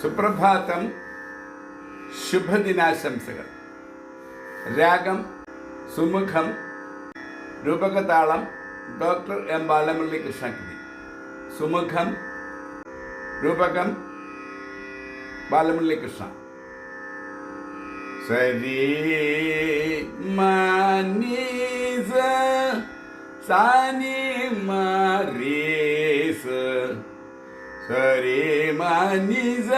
സുപ്രഭാതം ശുഭദിനാശംസകൾ. രാഗം സുമുഖം രൂപകതാളം ഡോക്ടർ എം ബാലമുരളി കൃഷ്ണകൃതി സുമുഖം രൂപകം ബാലമുരളി കൃഷ്ണ. സരി മനീസ സാനി മാരീസ സരി മനീസ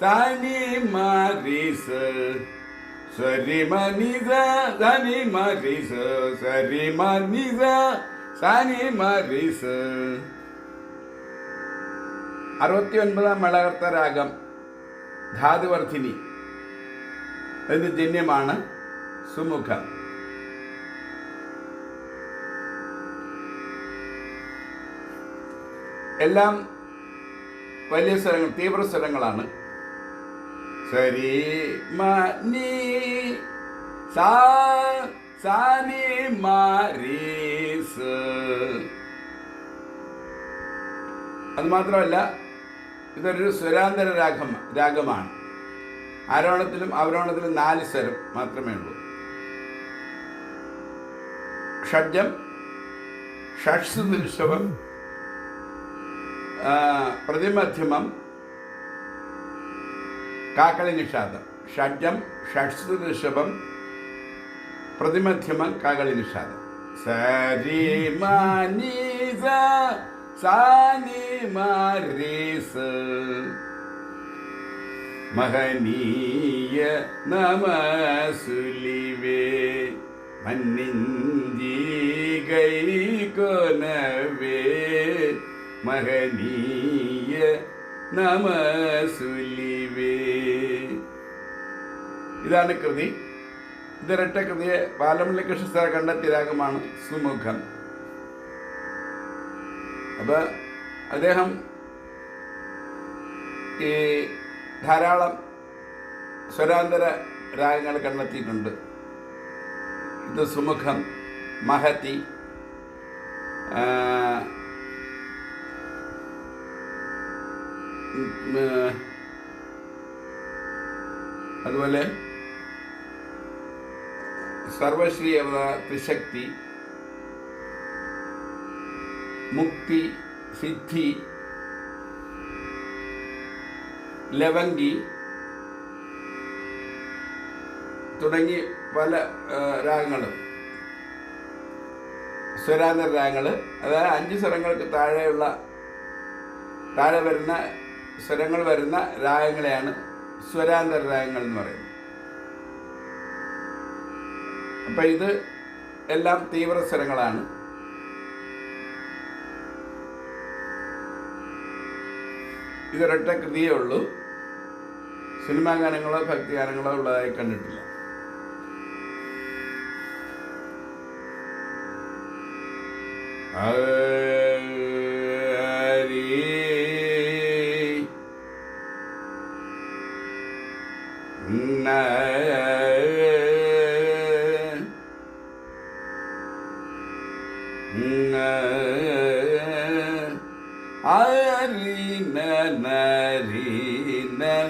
സാനി മാരീസ സരി മനീസ സാനി മാരീസ സരി മനീസ സാനി മാരീസ അറുപത്തി ഒൻപതാം മേളകർത്ത രാഗം ധാതുവർദ്ധിനി എന്ന് ജന്യമാണ് സുമുഖം എല്ലാം വലിയ സ്വരങ്ങൾ തീവ്ര സ്വരങ്ങളാണ് സരി മ നീ സാ സാ നീ മാ രീ സ്. അത് മാത്രമല്ല ഇതൊരു സ്വരാന്തര രാഗം രാഗമാണ്. ആരോഹണത്തിലും അവരോഹണത്തിലും നാല് സ്വരം മാത്രമേ ഉള്ളൂ. ഷഡ്ജം ഷഡ്സ് ഋഷഭം പ്രതിമധ്യമം കാക്കളി നിഷാദം ഷഡ്ജം ഷഡ്സ് ഋഷഭം പ്രതിമധ്യമം കാകളി നിഷാദം സരി മനീസ സാനി മാരീസ് മഹനീയ നമസുലിവേ മന്നിഞ്ചി കൊനവേ മഹനീയ നമസുലിവേ ഇതാണ് കൃതി. ഇതിരട്ട കൃതിയെ ബാലമുള്ളി കൃഷ്ണ സാർ കണ്ടെത്തിയ രാഗമാണ് സുമുഖം. അപ്പോൾ അദ്ദേഹം ഈ ധാരാളം സ്വരാന്തര രാഗങ്ങൾ കണ്ടെത്തിയിട്ടുണ്ട്. ഇത് സുമുഖം മഹതി അതുപോലെ സർവശ്രീ അവത ത്രിശക്തി മുക്തി സിദ്ധി ലവങ്കി തുടങ്ങി പല രാഗങ്ങളും. സ്വരാന്തര രാഗങ്ങൾ അതായത് അഞ്ച് സ്വരങ്ങൾക്ക് താഴെയുള്ള താഴെ വരുന്ന സ്വരങ്ങൾ വരുന്ന രാഗങ്ങളെയാണ് സ്വരാന്തര രാഗങ്ങൾ എന്ന് പറയുന്നത്. അപ്പം ഇത് എല്ലാം തീവ്ര സ്വരങ്ങളാണ്. ഇതൊരൊറ്റ കൃതിയേ ഉള്ളൂ. സിനിമാ ഗാനങ്ങളോ ഭക്തി ഗാനങ്ങളോ ഉള്ളതായി കണ്ടിട്ടില്ല. ഹരി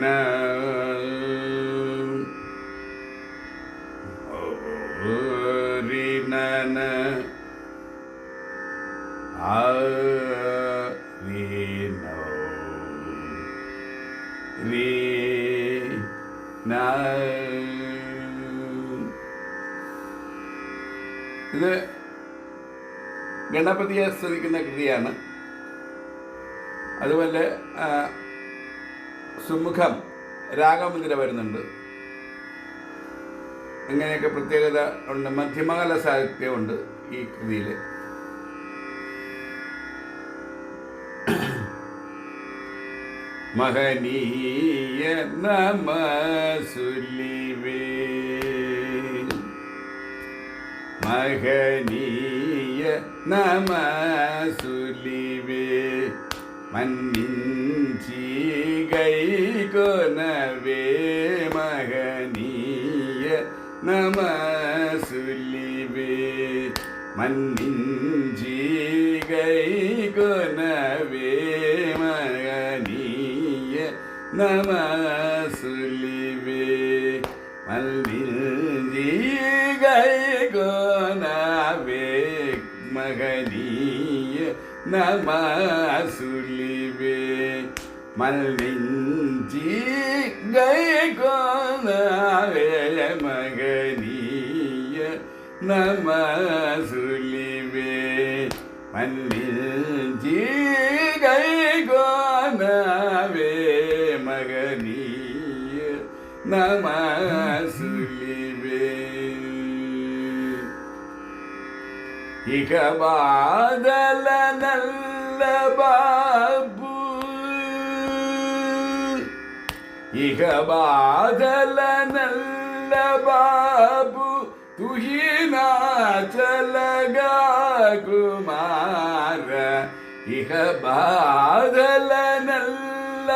na ഇത് ഗണപതിയെ സ്തുതിക്കുന്ന കൃതിയാണ്. അതുപോലെ സുമുഖം രാഗമുദ്ര വരുന്നുണ്ട്. അങ്ങനെയൊക്കെ പ്രത്യേകത ഉണ്ട്. മധ്യമകാല സാഹിത്യമുണ്ട് ഈ കൃതിയിൽ മഹനീയ നമസുലിവേ മഹനീയ നമസുലിവേ. മന്നിഞ്ചീകൈകൊനവേ മഹനീയ നമസുലിവേ. മന്നിഞ്ചീകൈകൊനവേ മഹനീയ നമസുലിവേ மசுலிவே மல்விஞ்சி கை கோண வேல மகனீய நமசு ఇక బాధల నల్ల బాబు ఇక బాధల నల్ల బాబు తుహినాచలగాకు మార ఇక బాధల నల్ల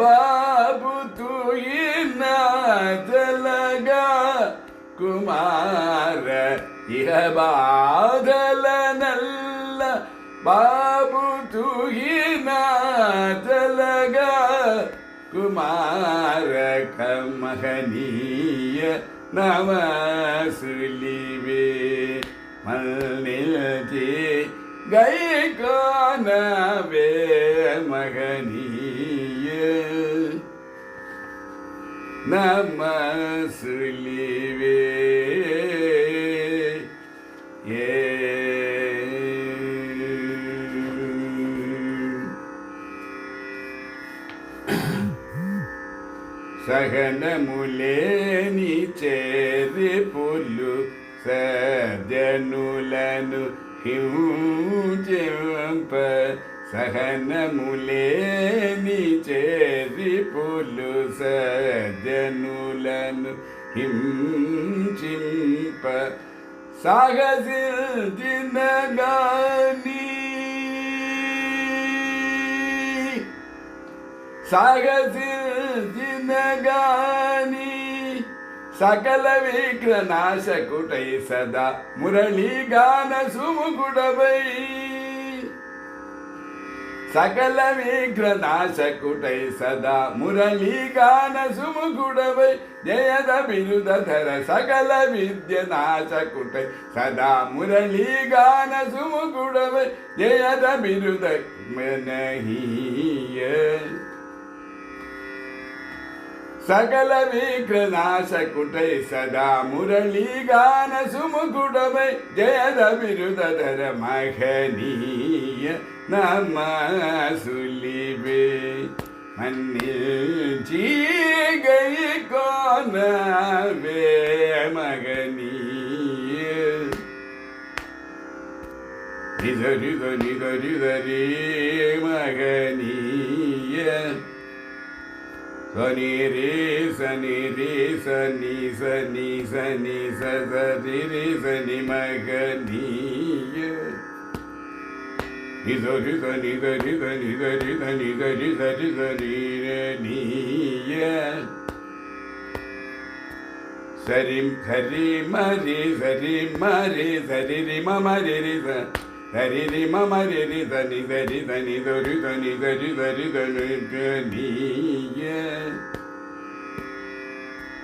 బాబు తుహినాచలగా కుమార ಇಹಬಾಗಲ ನಲ್ಲ ಬಾಬು ತುಗಿನ ತಲಗ ಕುಮಾರ ಕಮಹನೀಯ ನಮ ಸುಲಿವೆ ಮಲ್ನಿಲ್ತಿ ಗೈ ಕಾನವೇ ಮಗನೀಯ ನಮ ಸುಲಿವೇ గగనములే నీ చేరి పుల్లు సజ్జనులను హించెంప సహనములే నీ చేరి పుల్లు సజ్జనులను హించింప సాగసిన గానీ సాగసిన ಗಾನಿ ಸಕಲ ವಿಘ್ನಾಶ ಕುಟೈ ಸದಾ ಮುರಳಿ ಗಾನ ಸುಮುಕುಡಬೈ ಸಕಲ ವಿಘ್ನಾಶ ಕುಟೈ ಸದಾ ಮುರಳಿ ಗಾನ ಸುಮುಕುಡವೈ ಜಯದ ಬಿರುದಧರ ಸಕಲ ವಿದ್ಯ ನಾಶ ಕುಟೈ ಸದಾ ಮುರಳಿ ಗಾನ ಸುಮುಕುಡವೈ ಜಯದ ಬಿರುದ ಮನಹಿಯ సకల విఘ్ననాశకుటై సదా మురళీగాన సుముకుటమై జయద బిరుదర మహనీయ నమసులివే. மண்ணில் ஜீகை கோனவே மகனி நிதரித நிதரிதரே மகனிய ధని రి సని రి సని సని సని సరి రి సని మగనీయ నిధరి ధని ధరి ధని ధరి ధని ధరి ధరి ధని నీయ సరి హరి మరి సరి మరి సరి రి మమ రి రి സ സരി രി മ മരി രി ധനി ധരി ധനി ധരി ധനി ധരി ധരി ധനി നീയ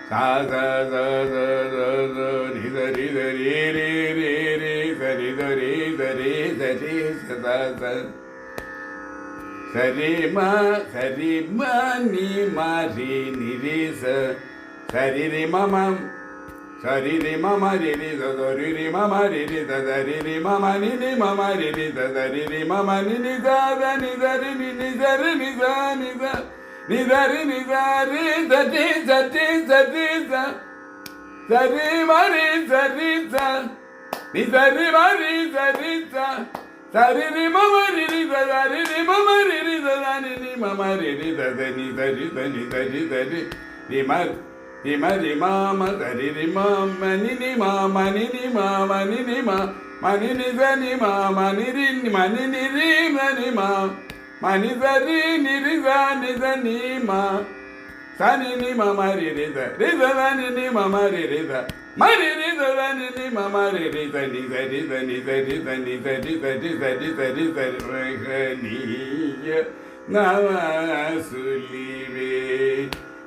സാ സ സ സ സ സ രി ധരി ധരി രി രി രി സരി ധരി ധരി ധരി സ സ സ സരി മ സരി മ നി മ രി നി രി സ സരി രി മ മ Hari ni mama ri ni da da ri ni mama ri ni da da ri ni mama ni ni mama ri ni da da ri ni mama ni ni da da ni da ri ni ni da ri ni da ni da ni da ri ni da ri da di da di da di da da ri ma ri da ri da ni da ri ma ri da ri da da ri ni mama ri ri da da ri ni mama ri ri da da ni ni mama ri ri da da ni da ri da ni da ri da ri ni ma రిమ రిమామ సరి రిమా మని నిమా మని నిమా మని నిమా మని నిజని మా మని రిని మని నిరి మని మా మని సరి నిరి నిజ నీమా సని నిమ మరి రిజ రిజ దని నిమ మరి రిజ మరి రిజ దని నిమ మరి రిజ నిజ రిజ నిజ రిజ నిజ రిజ రిజ రిజ రిజ రిజ నీయ నవసులివే